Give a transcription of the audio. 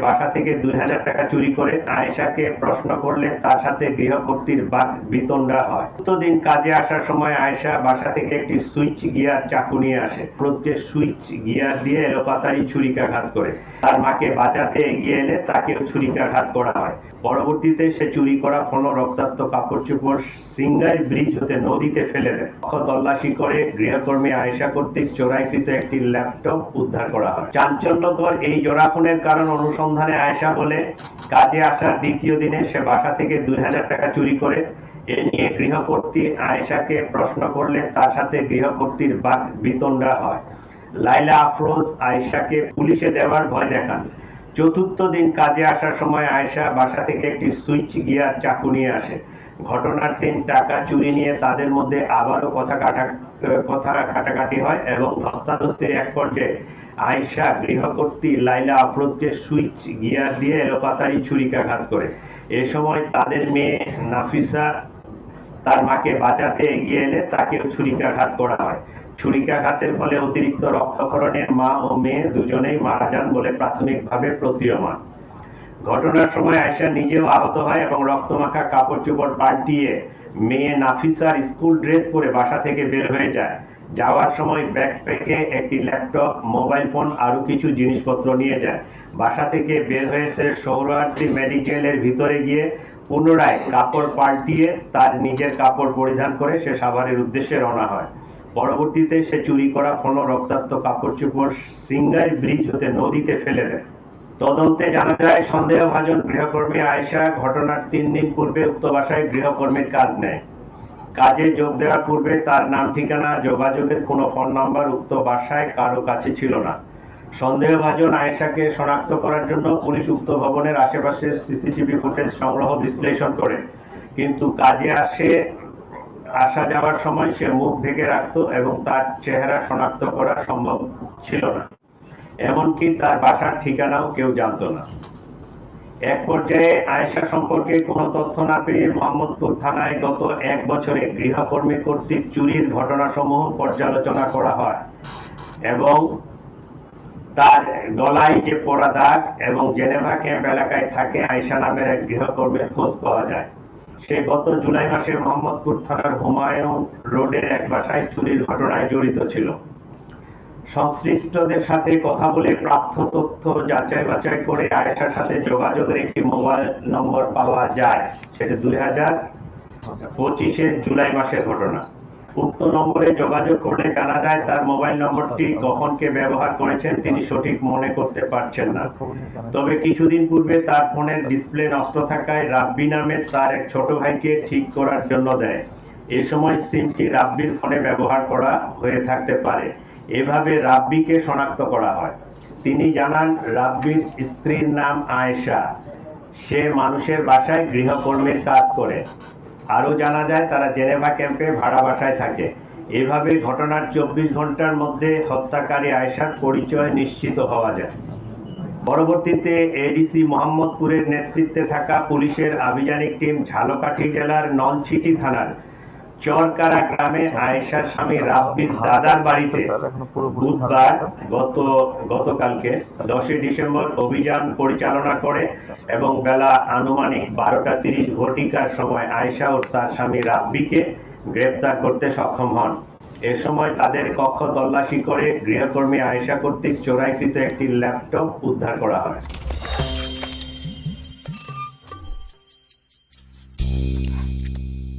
বাসা থেকে দুই হাজার টাকা চুরি করে আয়েশাকে প্রশ্ন করলে তার সাথে গৃহকর্তীর বাক বিতণ্ডা হয়। দিন কাজে আসার সময় আয়েশা বাসা থেকে একটি সুইচ গিয়ার চাকু নিয়ে আসে। ফিরোজকে সুইচ গিয়ার দিয়ে এলোপাতারি ছুরিকাঘাত করে। তার মাকে বাঁচাতে এগিয়ে এলে তাকেও ছুরিকাঘাত করা হয়। পরবর্তীতে সে চুরি করা কোনো রক্তাক্ত কাপড় চোপড় সিঙ্গাই ব্রিজ হতে নদীতে ফেলে দেয়। তল্লাশি করে গৃহকর্মী আয়েশা কর্তৃক চোরাইকৃত একটি ল্যাপটপ উদ্ধার করা হয়। চাঞ্চল্যকর এই জোড়াফোনের কারণ অনুসন্ধানে আয়েশা বলে, কাজে আসার দ্বিতীয় দিনে সে বাসা থেকে দুই হাজার টাকা চুরি করে এ নিয়ে গৃহকর্ত্রী আয়েশাকে প্রশ্ন করলে তার সাথে গৃহকর্ত্রীর বাক বিতণ্ডা হয়। লাইলা আফরোজ আয়েশাকে পুলিশে দেওয়ার ভয় দেখান। চতুর্থ দিন কাজে আসার সময় আয়েশা বাসা থেকে একটি সুইচ গিয়ার চাকু নিয়ে আসে। ঘটনার দিন টাকা চুরি নিয়ে তাদের মধ্যে আবারও কথা কাটা, কথা কাটাকাটি হয় এবং ধস্তাধস্তির এক পর্যায়ে আয়েশা গৃহকর্ত্রী লাইলা আফরোজকে সুইচ গিয়ার দিয়ে এলোপাতারি ছুরিকাঘাত করে। এ সময় তাদের মেয়ে নাফিসা তার মাকে বাঁচাতে এগিয়ে এলে তাকেও ছুরিকাঘাত করা হয়। ছুরিকাঘাতের ফলে অতিরিক্ত রক্তক্ষরণে মা ও মেয়ে দুজনেই মারা যান বলে প্রাথমিকভাবে প্রতীয়মান। ঘটনার সময় আয়সা নিজেও আহত হয় এবং রক্তমাখা কাপড় চোপড় পাল্টিয়ে মেয়ে নাফিসার স্কুল ড্রেস পরে বাসা থেকে বের হয়ে যায়। যাওয়ার সময় ব্যাকপ্যাকে একটি ল্যাপটপ, মোবাইল ফোন আরও কিছু জিনিসপত্র নিয়ে যায়। বাসা থেকে বের হয়েছে সৌরার্থী মেডিকেলের ভিতরে গিয়ে পুনরায় কাপড় পাল্টিয়ে তার নিজের কাপড় পরিধান করে সে সাভারের উদ্দেশ্যে রওনা হয়। পরবর্তীতে সে চুরি করা কোনো রক্তাক্ত কাপড় চোপড় সিঙ্গাই ব্রিজ হতে নদীতে ফেলে দেয়। তদন্তে জানা যায়, সন্দেহভাজন গৃহকর্মী আয়েশা ঘটনার তিন দিন পূর্বে উক্ত বাসায় গৃহকর্মীর কাজ নেয়। কাজে যোগ দেওয়ার পূর্বে তার নাম, ঠিকানা, যোগাযোগের কোনো ফোন নাম্বার উক্ত বাসায় কারও কাছে ছিল না। সন্দেহভাজন আয়েশাকে শনাক্ত করার জন্য পুলিশ উক্ত ভবনের আশেপাশের সিসিটিভি ফুটেজ সংগ্রহ বিশ্লেষণ করে। কিন্তু কাজে আসে, আসা যাওয়ার সময় সে মুখ ঢেকে রাখত এবং তার চেহারা শনাক্ত করা সম্ভব ছিল না। এমনকি তার বাসার ঠিকানাও কেউ জানতো না। এক পর্যায়ে আয়েশা সম্পর্কে কোনো তথ্য না পেয়ে মোহাম্মদপুর থানায় গত এক বছরে গৃহকর্মী কর্তৃক চুরির ঘটনাসমূহ পর্যালোচনা করা হয় এবং তার গলায় যে পোড়া দাগ এবং জেনেভা ক্যাম্প এলাকায় থাকে আয়েশা নামের এক গৃহকর্মীর খোঁজ পাওয়া যায়। সে গত জুলাই মাসে মোহাম্মদপুর থানার হুমায়ুন রোডের এক বাসায় চুরির ঘটনায় জড়িত ছিল। সংশ্লিষ্টদের সাথে কথা বলে প্রাপ্ত তথ্য যাচাই বাছাই করে আয়েশার সাথে যোগাযোগের একটি মোবাইল নম্বর পাওয়া যায়। সেটা দুই হাজার পঁচিশের জুলাই মাসের ঘটনা। উক্ত নম্বরে যোগাযোগ করলে জানা যায় তার মোবাইল নম্বরটি কখন কে ব্যবহার করেছেন তিনি সঠিক মনে করতে পারছেন না। তবে কিছুদিন পূর্বে তার ফোনের ডিসপ্লে নষ্ট থাকায় রাব্বি নামের তার এক ছোট ভাইকে ঠিক করার জন্য দেয়। এ সময় সিমটি রাব্বির ফোনে ব্যবহার করা হয়ে থাকতে পারে। এভাবে রাব্বিকে শনাক্ত করা হয়। তিনি জানান, রাব্বির স্ত্রীর নাম আয়েশা। সে মানুষের বাসায় গৃহকর্মীর কাজ করে। আরও জানা যায়, তারা জেনেভা ক্যাম্পে ভাড়া বাসায় থাকে। এভাবে ঘটনার চব্বিশ ঘণ্টার মধ্যে হত্যাকারী আয়েশার পরিচয় নিশ্চিত হওয়া যায়। পরবর্তীতে এডিসি মোহাম্মদপুরের নেতৃত্বে থাকা পুলিশের আভিযানিক টিম ঝালকাঠি জেলার নলছিটি থানার চরকারা গ্রামে আয়েশার স্বামী রাব্বির দাদার বাড়িতে বুধবার গত গতকালকে দশই ডিসেম্বর অভিযান পরিচালনা করে এবং বেলা আনুমানিক বারোটা তিরিশ ঘটিকার সময় আয়েশা ও তার স্বামী রাব্বিকে গ্রেপ্তার করতে সক্ষম হন। এ সময় তাদের কক্ষ তল্লাশি করে গৃহকর্মী আয়েশা কর্তৃক চোরাইকৃত একটি ল্যাপটপ উদ্ধার করা হয়।